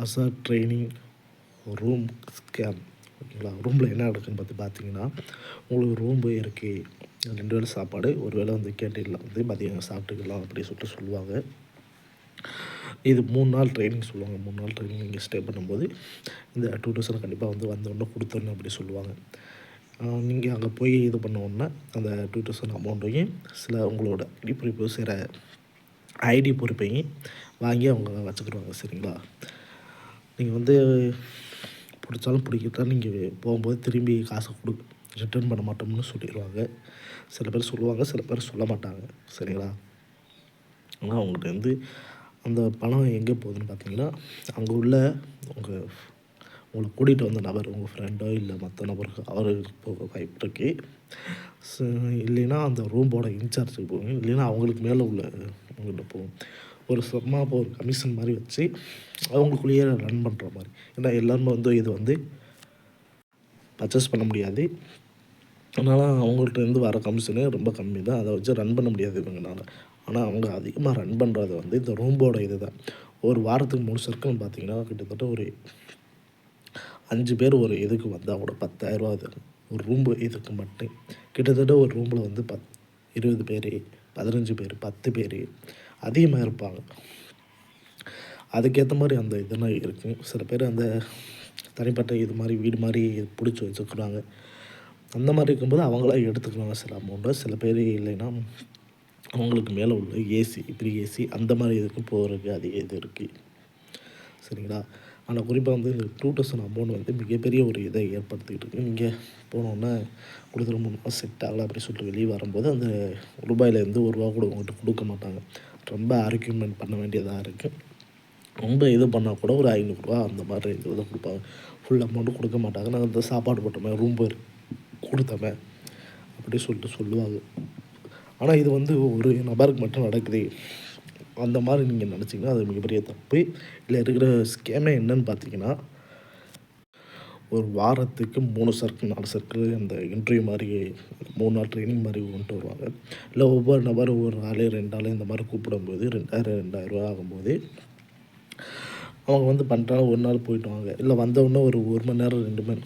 Hazard training room scam ஓகேங்களா ரூமில் என்ன நடக்குதுன்னு பார்த்து பார்த்தீங்கன்னா உங்களுக்கு ரூம் இருக்குது ரெண்டு வேளை சாப்பாடு ஒரு வேளை வந்து கேன்டீனில் வந்து மதியம் சாப்பிட்டுக்கலாம் அப்படி சொல்லிட்டு சொல்லுவாங்க. இது மூணு நாள் ட்ரைனிங் சொல்லுவாங்க. மூணு நாள் ட்ரைனிங் நீங்கள் ஸ்டே பண்ணும்போது இந்த டூ தௌசண்ட் கண்டிப்பாக வந்து வந்தோடனே கொடுத்துடணும் அப்படி சொல்லுவாங்க. நீங்கள் அங்கே போய் இது பண்ண உடனே அந்த டூ தௌசண்ட் அமௌண்ட்டையும் சில உங்களோட இடிப்பு சில ஐடி பொறுப்பையும் வாங்கி அவங்க வச்சுக்கிடுவாங்க சரிங்களா? நீங்கள் வந்து பிடிச்சாலும் பிடிக்கட்டாலும் நீங்கள் போகும்போது திரும்பி காசை கொடு ரிட்டர்ன் பண்ண மாட்டோம்னு சொல்லிடுவாங்க. சில பேர் சொல்லுவாங்க சில பேர் சொல்ல மாட்டாங்க. சரிங்களா? ஆனால் அவங்கள்ட்ட வந்து அந்த பணம் எங்கே போகுதுன்னு பார்த்தீங்கன்னா அங்கே உள்ள உங்கள் உங்களை கூட்டிகிட்டு வந்த நபர் உங்கள் ஃப்ரெண்டோ இல்லை மற்ற நபருக்கு அவருக்கு போக வாய்ப்பு இருக்குது ஸோ இல்லைன்னா அந்த ரூமோட இன்சார்ஜுக்கு போகும் இல்லைன்னா அவங்களுக்கு மேலே உள்ள உங்கள்கிட்ட போகும் ஒரு சும்மா இப்போ ஒரு கமிஷன் மாதிரி வச்சு அவங்களுக்குள்ளேயே ரன் பண்ணுற மாதிரி. ஏன்னா எல்லாருமே வந்து இது வந்து பர்ச்சேஸ் பண்ண முடியாது. அதனால் அவங்கள்ட்ட இருந்து வர கமிஷனே ரொம்ப கம்மி தான். அதை வச்சு ரன் பண்ண முடியாது இவங்கனால. ஆனால் அவங்க அதிகமாக ரன் பண்ணுறது வந்து இந்த ரூம்போட இது தான் ஒரு வாரத்துக்கு மூணு சர்க்கிள் பார்த்தீங்கன்னா கிட்டத்தட்ட ஒரு அஞ்சு பேர் ஒரு இதுக்கு வந்தால் கூட பத்தாயிரரூவா அது. ஒரு ரூம்பு இதுக்கு மட்டும். கிட்டத்தட்ட ஒரு ரூமில் வந்து பத் இருபது பேர் பதினஞ்சு பேர் பத்து பேர் அதிகமாக இருப்பாங்க. அதுக்கேற்ற மாதிரி அந்த இதெல்லாம் இருக்குது சில பேர் அந்த தனிப்பட்ட இது மாதிரி வீடு மாதிரி பிடிச்சி வச்சுக்கிறாங்க அந்த மாதிரி இருக்கும்போது அவங்களா எடுத்துக்கிறாங்க சில அமௌண்ட்டை சில பேர் இல்லைன்னா அவங்களுக்கு மேலே உள்ள ஏசி ப்ரீ ஏசி அந்த மாதிரி இதுக்கு போகிறதுக்கு அதிக இது இருக்குது சரிங்களா? ஆனால் குறிப்பாக வந்து இந்த டூ தௌசண்ட் அமௌண்ட் வந்து மிகப்பெரிய ஒரு இதை ஏற்படுத்திக்கிட்டு இருக்கு. நீங்கள் போனோன்னே கொடுக்குற மூணு செட் ஆகலை அப்படின்னு சொல்லிட்டு வெளியே வரும்போது அந்த ரூபாயிலேருந்து ஒரு ரூபா கூட உங்கள்கிட்ட கொடுக்க மாட்டாங்க. ரொம்ப ஆர்கியூமெண்ட் பண்ண வேண்டியதாக இருக்குது ரொம்ப இது பண்ணால் கூட ஒரு ஐநூறுரூவா அந்த மாதிரி இது தான் கொடுப்பாங்க. ஃபுல் அமௌண்ட்டும் கொடுக்க மாட்டாங்க. நாங்கள் இந்த சாப்பாடு போட்டோமே ரூம் போய் கொடுத்தோமே அப்படி சொல்லிட்டு சொல்லுவாங்க. ஆனால் இது வந்து ஒரு நபருக்கு மட்டும் நடக்குது. அந்த மாதிரி நீங்கள் நினச்சிங்கன்னா அது மிகப்பெரிய தப்பு. இல்லை இருக்கிற ஸ்கேமே என்னன்னு பார்த்தீங்கன்னா ஒரு வாரத்துக்கு மூணு சர்க்கிள் நாலு சர்க்கிள் அந்த இன்டர்வியூ மாதிரி மூணு நாள் ட்ரைனிங் மாதிரி கொண்டு வருவாங்க. இல்லை ஒவ்வொரு நபர் ஒவ்வொரு நாள் ரெண்டு நாள் இந்த மாதிரி கூப்பிடும்போது ரெண்டாயிரம் ரெண்டாயிரரூவா ஆகும்போது அவங்க வந்து பண்ணுறாங்க ஒரு நாள் போயிட்டு வாங்க. இல்லை வந்தவுடனே ஒரு ஒரு மணி நேரம் ரெண்டு மணி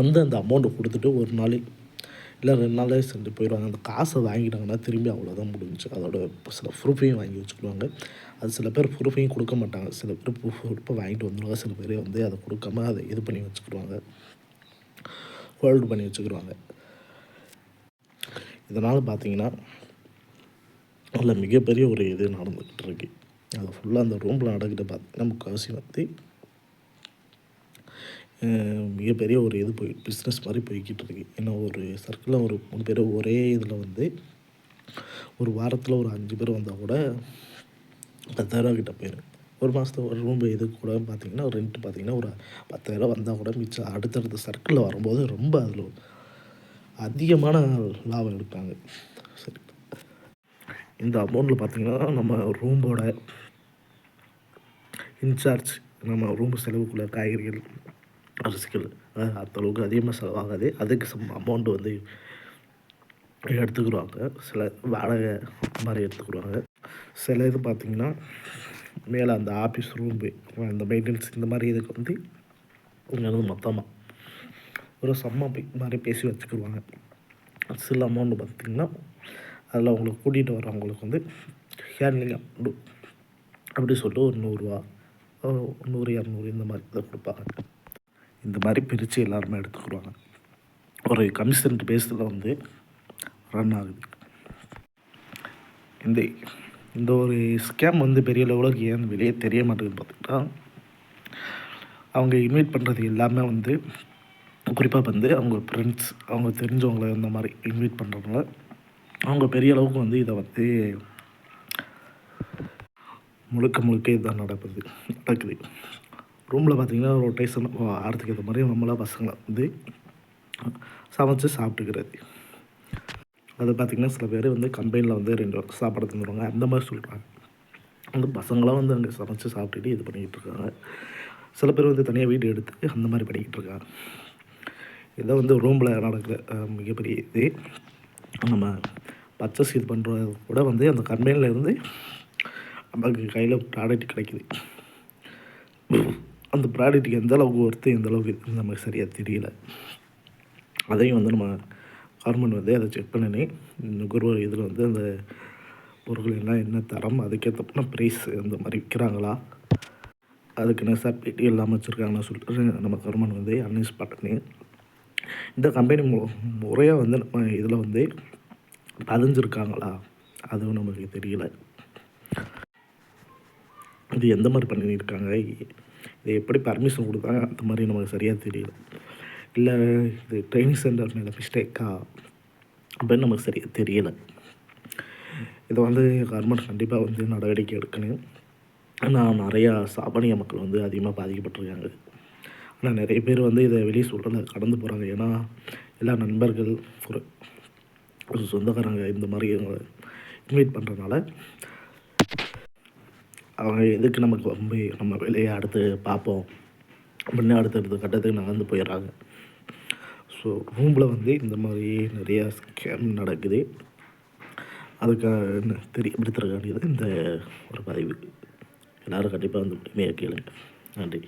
வந்து அந்த அமௌண்ட்டை கொடுத்துட்டு ஒரு நாளைக்கு இல்லை ரெண்டு நாளே சென்று போயிடுவாங்க. அந்த காசை வாங்கிட்டாங்கன்னா திரும்பி அவ்வளோதான் முடிஞ்சுச்சு. அதோட சில ப்ரூஃபையும் வாங்கி வச்சுக்கிடுவாங்க அது சில பேர் ப்ரூஃபையும் கொடுக்க மாட்டாங்க. சில பேர் ப்ரூஃப் வாங்கிட்டு வந்துடுவாங்க சில பேர் வந்து அதை கொடுக்காம அதை இது பண்ணி வச்சுக்கிடுவாங்க. ஹோல்டு பண்ணி வச்சுக்கிடுவாங்க. இதனால் பார்த்தீங்கன்னா அதில் மிகப்பெரிய ஒரு இது நடந்துக்கிட்டு இருக்கு. அது ஃபுல்லாக அந்த ரூமில் நடக்கிட்ட பார்த்தீங்கன்னா முக்கால்வாசி வந்து மிகப்பெரிய ஒரு இது போய் பிஸ்னஸ் மாதிரி போய்கிட்டு இருக்கு. ஏன்னா ஒரு சர்க்கிளில் ஒரு மூணு பேர் ஒரே இதில் வந்து ஒரு வாரத்தில் ஒரு அஞ்சு பேர் வந்தால் கூட பத்தாயிரரூவா கிட்ட போயிடும் ஒரு மாதத்துக்கு ஒரு ரூம் இது கூட பார்த்தீங்கன்னா ரெண்ட் பார்த்தீங்கன்னா ஒரு பத்தாயிரரூவா வந்தால் கூட மிச்சம். அடுத்தடுத்த சர்க்கிளில் வரும்போது ரொம்ப அதில் அதிகமான லாபம் எடுப்பாங்க. சரி. இந்த அமௌண்ட்டில் பார்த்தீங்கன்னா நம்ம ரூமோட இன்சார்ஜ் நம்ம ரூம் செலவுக்குள்ள காய்கறிகள் அரசுகள் அந்த அளவுக்கு அதிகமாக செலவாகாது. அதுக்கு சம் அமௌண்ட் வந்து எடுத்துக்கிடுவாங்க சில வாடகை மாதிரி எடுத்துக்கிடுவாங்க சில இது பார்த்திங்கன்னா மேலே அந்த ஆஃபீஸ் ரூம்பு அந்த மெயின்டெனன்ஸ் இந்த மாதிரி இதுக்கு வந்து இங்கே வந்து மொத்தமாக ஒரு சம்மா மாதிரி பேசி வச்சுக்கிடுவாங்க சில அமௌண்ட் பார்த்திங்கன்னா அதில் அவங்களுக்கு கூட்டிகிட்டு வரவங்களுக்கு வந்து ஹேண்ட்லிங் அமௌண்ட் அப்படி சொல்லிட்டு ஒரு நூறுரூவா நூறு இரநூறு இந்த மாதிரி இதை கொடுப்பாங்க. இந்த மாதிரி பிரித்து எல்லாருமே எடுத்துக்கிடுவாங்க ஒரு கமிஷன் பேஸில் வந்து ரன் ஆகுது. இந்த இந்த ஒரு ஸ்கேம் வந்து பெரிய லெவலுக்கு ஏன் வெளியே தெரிய மாட்டேங்குது பார்த்துக்கிட்டா அவங்க இன்வைட் பண்ணுறது எல்லாமே வந்து குறிப்பாக வந்து அவங்க ஃப்ரெண்ட்ஸ் அவங்க தெரிஞ்சவங்கள இந்த மாதிரி இன்வைட் பண்ணுறவங்கள அவங்க பெரிய அளவுக்கு வந்து இதை வந்து முழுக்க முழுக்க இதுதான் நடக்குது நடக்குது. ரூமில் பார்த்தீங்கன்னா ரொட்டேஷன் ஆடுறதுக்கு ஏற்ற மாதிரி நம்மளாம் பசங்களை வந்து சமைச்சு சாப்பிட்டுக்கிறது. அது பார்த்திங்கன்னா சில பேர் வந்து கம்பெனியில் வந்து ரெண்டு சாப்பாடு தந்துடுவாங்க அந்த மாதிரி சொல்கிறாங்க வந்து பசங்களாம் வந்து அங்கே சமைச்சு சாப்பிட்டுட்டு இது பண்ணிக்கிட்டு இருக்காங்க. சில பேர் வந்து தனியாக வீடு எடுத்து அந்த மாதிரி பண்ணிக்கிட்டு இருக்காங்க. இதான் வந்து ரூமில் நடக்கிற மிகப்பெரிய இது. நம்ம பர்ச்சேஸ் இது பண்ணுறது கூட வந்து அந்த கம்பெனியில் இருந்து நமக்கு கையில் ப்ராடக்ட் கிடைக்குது. அந்த ப்ராடக்ட்டுக்கு எந்த அளவுக்கு ஒர்த்து எந்த அளவுக்கு இருக்குதுன்னு நமக்கு சரியாக தெரியல. அதையும் வந்து நம்ம கவர்மெண்ட் வந்து அதை செக் பண்ணி நுகர்வோர் இதில் வந்து அந்த பொருட்கள் எல்லாம் என்ன தரம் அதுக்கேற்ற ப்ரைஸ் அந்த மாதிரி விற்கிறாங்களா அதுக்கு சர்டிஃபிகேட் இல்லாமல் வச்சுருக்காங்கன்னு சொல்லிட்டு நம்ம கவர்மெண்ட் வந்து அனலைஸ் பண்ணி இந்த கம்பெனி மு முறையாக வந்து நம்ம இதில் வந்து பதிஞ்சிருக்காங்களா? அதுவும் நமக்கு தெரியல. இது எந்த மாதிரி பண்ணியிருக்காங்க? இது எப்படி பர்மிஷன் கொடுத்தாங்க அந்த மாதிரி நமக்கு சரியாக தெரியல இல்லை இது ட்ரைனிங் சென்டர் மேலே மிஸ்டேக்கா அப்படின்னு நமக்கு சரியாக தெரியலை. இதை வந்து கவர்மெண்ட் கண்டிப்பாக வந்து நடவடிக்கை எடுக்கணும். ஆனால் நிறையா சாமானிய மக்கள் வந்து அதிகமாக பாதிக்கப்பட்டிருக்காங்க. ஆனால் நிறைய பேர் வந்து இதை வெளியே சொல்கிறத கடந்து போகிறாங்க ஏன்னா எல்லா நண்பர்கள் ஒரு ஒரு சொந்தக்காரங்க இந்த மாதிரி இன்வைட் பண்ணுறதுனால அவங்க எதுக்கு நமக்கு வந்து நம்ம வேலையை அடுத்து பார்ப்போம்? அப்படின்னு அடுத்தடுத்த கட்டத்துக்கு நகர்ந்து போயிடுறாங்க. ஸோ ரூமில் வந்து இந்த மாதிரி நிறையா ஸ்கேம் நடக்குது. அதுக்காக தெரியப்படுத்துறக்காண்டியது இந்த ஒரு பதிவு. எல்லோரும் கண்டிப்பாக வந்து உண்மையாக கேளுங்க. நன்றி.